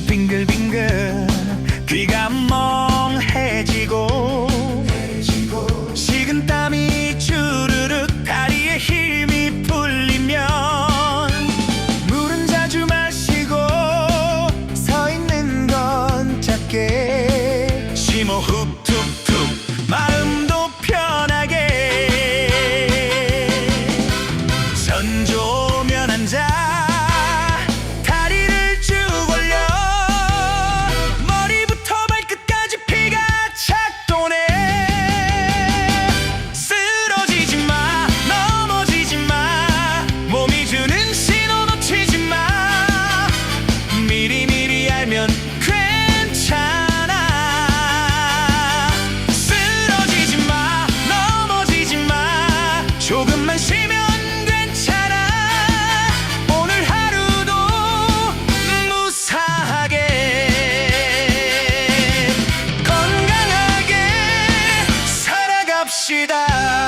빙글빙글 귀가 멍해지고 식은땀이 주르륵 다리에 힘이 풀리면 물은 자주 마시고 서 있는 건 작게 심호흡 툭툭 마음 알면 괜찮아. 쓰러지지 마 넘어지지 마. 조금만 쉬면 괜찮아. 오늘 하루도 무사하게 건강하게 살아갑시다